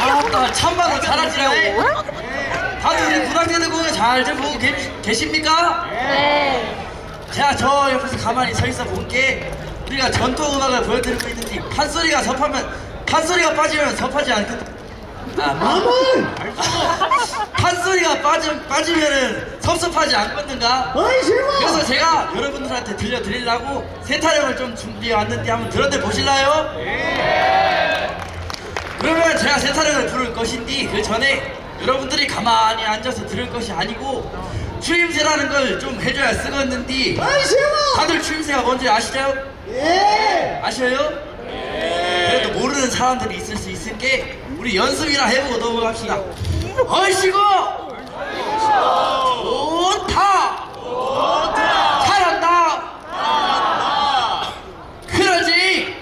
아따 참바도 잘하시네 다들 우리 구닥다리 공연 잘들 보고 계, 계십니까? 네. 제가 저 옆에서 가만히 서 있어 본게 우리가 전통 음악을 보여드리고 있는데 판소리가 섭하면 판소리가 빠지면 섭하지 않거든 아, 뭐? 판소리가 빠지, 빠지면은 섭섭하지 않겠는가? 어이 실마 그래서 제가 여러분들한테 들려드리려고 새 타령을 좀 준비해 왔는데 한번 들어들 보실래요? 그러면 제가 새 타령을 부를 것인데 그 전에 여러분들이 가만히 앉아서 들을 것이 아니고 추임새라는 걸 좀 해줘야 쓰겠는데 다들 추임새가 뭔지 아시죠? 예! 아셔요? 그래도 모르는 사람들이 있을 수 있을 게. 우리 연습이나 해보고 넘어갑시다. 얼씨구 좋다 잘한다 그러지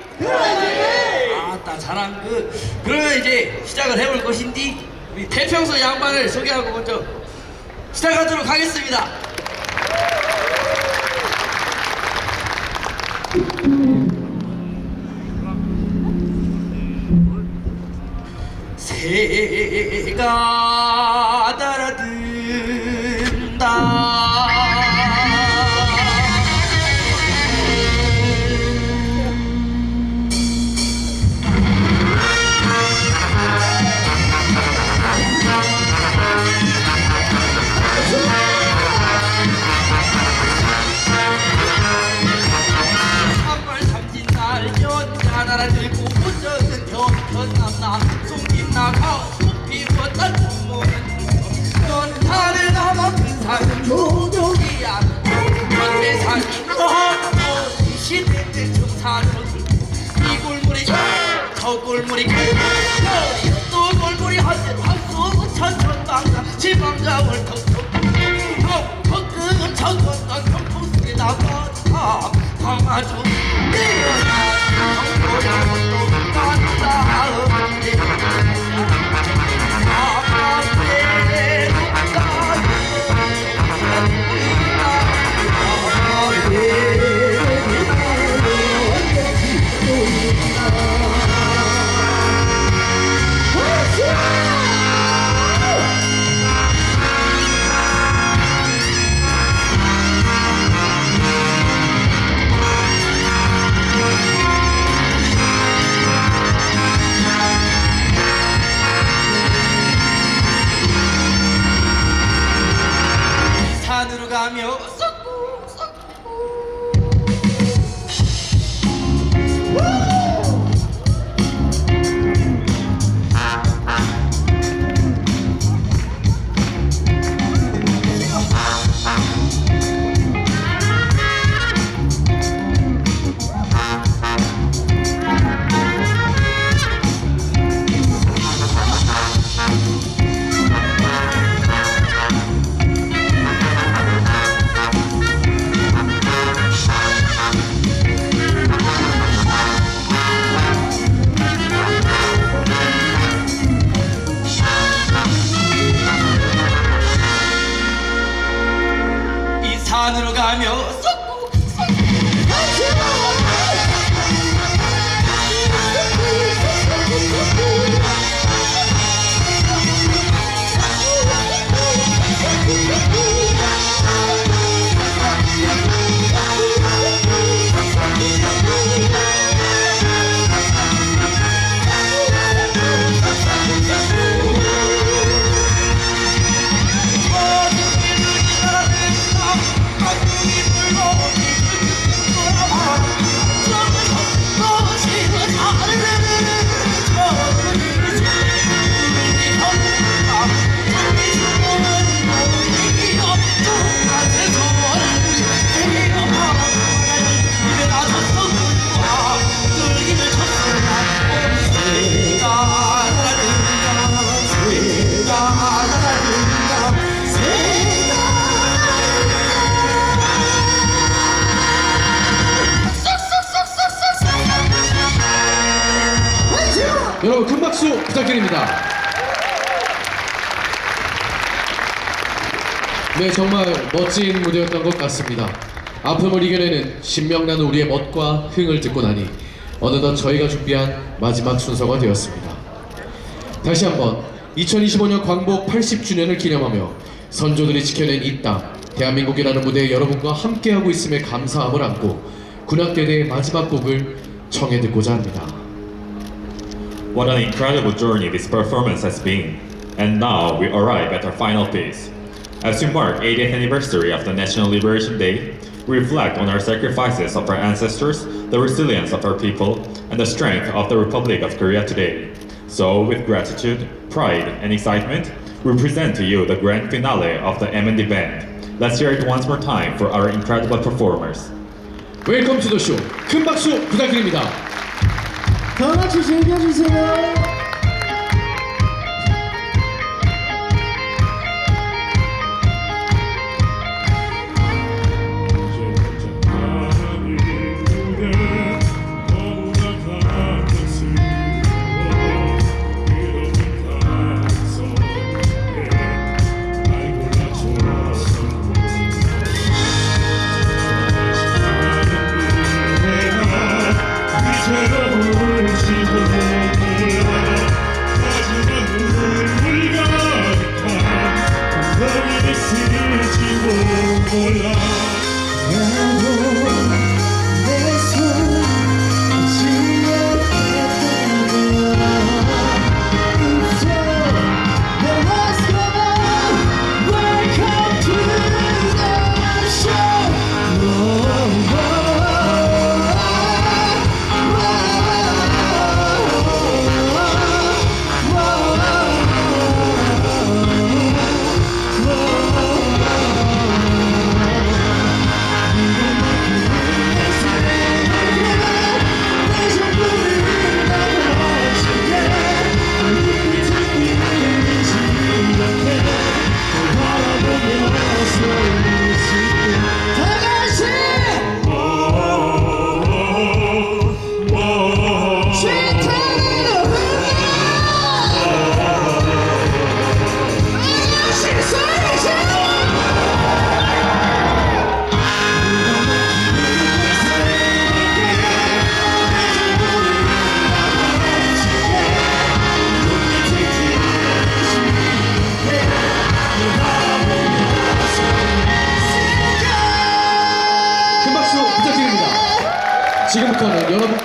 그 그러면 이제 시작을 해볼 것인데 우리 태평소 양반을 소개하고 먼저 시작하도록 하겠습니다. 새가 달아든 저 골물이 또 골물이 한대 한수 천천방가 지방자 월 턱턱 턱턱은 천천방 경풍속에 나가자 강아주 내려라 정보야 산으로 부탁드립니다. 네 정말 멋진 무대였던 것 같습니다. 아픔을 이겨내는 신명나는 우리의 멋과 흥을 듣고 나니 어느덧 저희가 준비한 마지막 순서가 되었습니다. 다시 한번 2025년 광복 80주년을 기념하며 선조들이 지켜낸 이 땅, 대한민국이라는 무대에 여러분과 함께하고 있음에 감사함을 안고 군악대대의 마지막 곡을 청해 듣고자 합니다. What an incredible journey this performance has been. And now we arrive at our final piece. As we mark 80th anniversary of the National Liberation Day, we reflect on our sacrifices of our ancestors, the resilience of our people, and the strength of the Republic of Korea today. So, with gratitude, pride, and excitement, we present to you the grand finale of the M&D Band. Let's hear it once more time for our incredible performers. 웰컴 투 더 쇼! 큰 박수 부탁드립니다. 다 같이 즐겨주세요.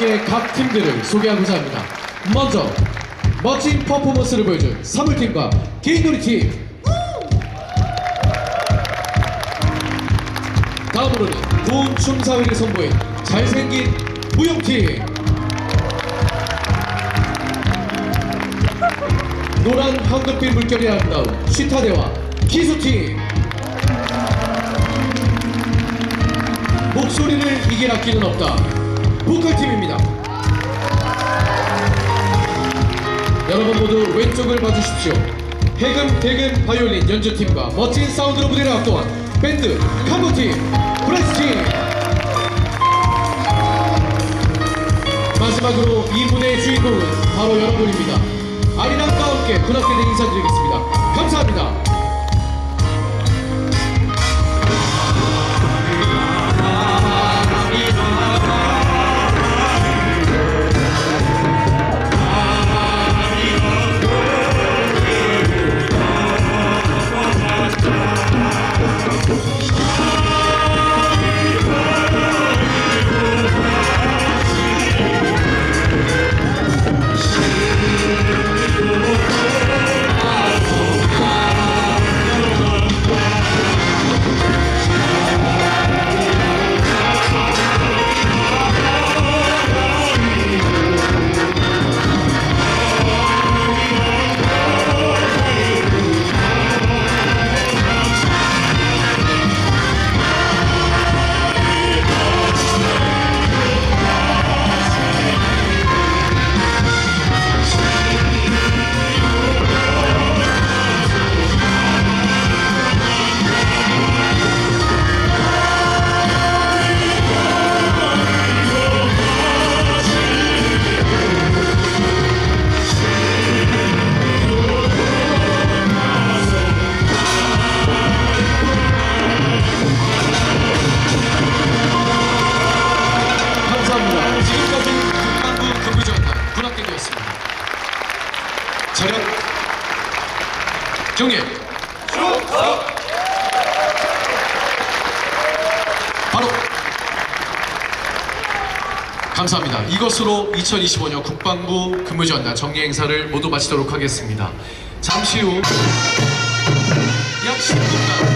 여러분께 각 팀들을 소개하고자 합니다. 먼저 멋진 퍼포먼스를 보여준 사물팀과 개인놀이팀 다음으로는 좋은 춤사위를 선보인 잘생긴 무용팀 노란 황금빛 물결이 아름다운 쉬타대와 기수팀 목소리를 이길 악기는 없다. 보컬팀입니다. 여러분 모두 왼쪽을 봐주십시오. 해금 대금 바이올린 연주팀과 멋진 사운드로 무대를 압도한 밴드 캄보팀 브레스팀 마지막으로 이 무대의 주인공은 바로 여러분입니다. 아리랑과 함께 군악대대 인사드리겠습니다. 감사합니다. 경례. 바로 감사합니다. 이것으로 2025년 국방부 근무지원단 정리 행사를 모두 마치도록 하겠습니다. 잠시 후 약 10분간